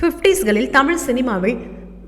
ஃபிஃப்டிஸ்களில் தமிழ் சினிமாவை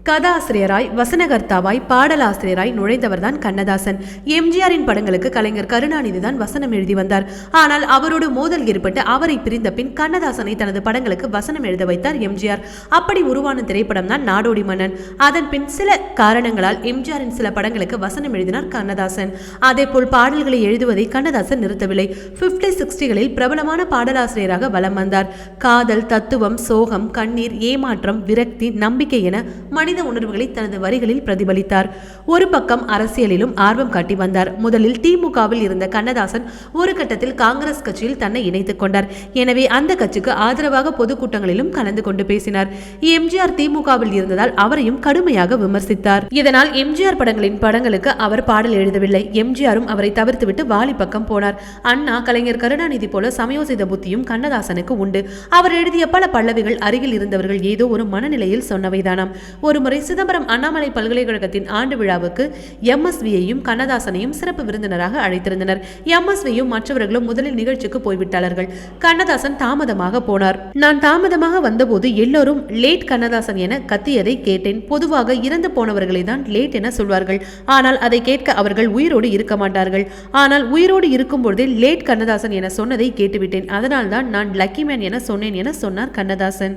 கதாசிரியராய் வசனகர்த்தாவாய் பாடலாசிரியராய் நுழைந்தவர்தான் கண்ணதாசன். எம்ஜிஆரின் படங்களுக்கு கலைஞர் கருணாநிதி தான் வசனம் எழுதி வந்தார். ஆனால் அவரோடு மோதல் ஏற்பட்டு அவரை பிரிந்த பின் கண்ணதாசனை தனது படங்களுக்கு வசனம் எழுத வைத்தார் எம்ஜிஆர். அப்படி உருவான திரைப்படம் தான் நாடோடி மன்னன். அதன் பின் சில காரணங்களால் எம்ஜிஆரின் சில படங்களுக்கு வசனம் எழுதினார் கண்ணதாசன். அதேபோல் பாடல்களை எழுதுவதை கண்ணதாசன் நிறுத்தவில்லை. பிப்டி சிக்ஸ்டிகளில் பிரபலமான பாடலாசிரியராக வலம் வந்தார். காதல் தத்துவம் சோகம் கண்ணீர் ஏமாற்றம் விரக்தி நம்பிக்கை என மனித மனித உணர்வுகளை தனது வரிகளில் பிரதிபலித்தார். ஒரு பக்கம் அரசியலிலும் ஆர்வம் காட்டி வந்தார். முதலில் திமுகவில் இருந்த கண்ணதாசன் ஒரு கட்டத்தில் காங்கிரஸ் கட்சியில் தன்னை இணைத்துக் கொண்டார். எனவே அந்த கட்சிக்கு ஆதரவாக பொதுக்கூட்டங்களிலும் கலந்து கொண்டு பேசினார். எம்ஜிஆர் திமுகவில் இருந்ததால் அவரையும் கடுமையாக விமர்சித்தார். இதனால் எம்ஜிஆர் படங்களின் படங்களுக்கு அவர் பாடல் எழுதவில்லை. எம்ஜிஆரும் அவரை தவிர்த்துவிட்டு வாலி பக்கம் போனார். அண்ணா கலைஞர் கருணாநிதி போல சமயோசித புத்தியும் கண்ணதாசனுக்கு உண்டு. அவர் எழுதிய பல பல்லவிகள் அருகில் இருந்தவர்கள் ஏதோ ஒரு மனநிலையில் சொன்னவைதானாம். ஒரு ஒருமுறை சிதம்பரம் அண்ணாமலை பல்கலைக்கழகத்தின் ஆண்டு விழாவுக்கு எம்எஸ்வியையும் கண்ணதாசனையும் சிறப்பு விருந்தினராக அழைத்திருந்தனர். எம்எஸ்வியும் மற்றவர்களும் முதலில் நிகழ்ச்சிக்கு போய்விட்டார்கள். கண்ணதாசன் தாமதமாக போனார். நான் தாமதமாக வந்தபோது எல்லோரும் லேட் கண்ணதாசன் என கத்தியதை கேட்டேன். பொதுவாக இறந்து போனவர்களை தான் லேட் என சொல்வார்கள். ஆனால் அதை கேட்க அவர்கள் உயிரோடு இருக்க மாட்டார்கள். ஆனால் உயிரோடு இருக்கும் பொழுதே லேட் கண்ணதாசன் என சொன்னதை கேட்டுவிட்டேன். அதனால்தான் நான் லக்கி மேன் என சொன்னேன் என சொன்னார் கண்ணதாசன்.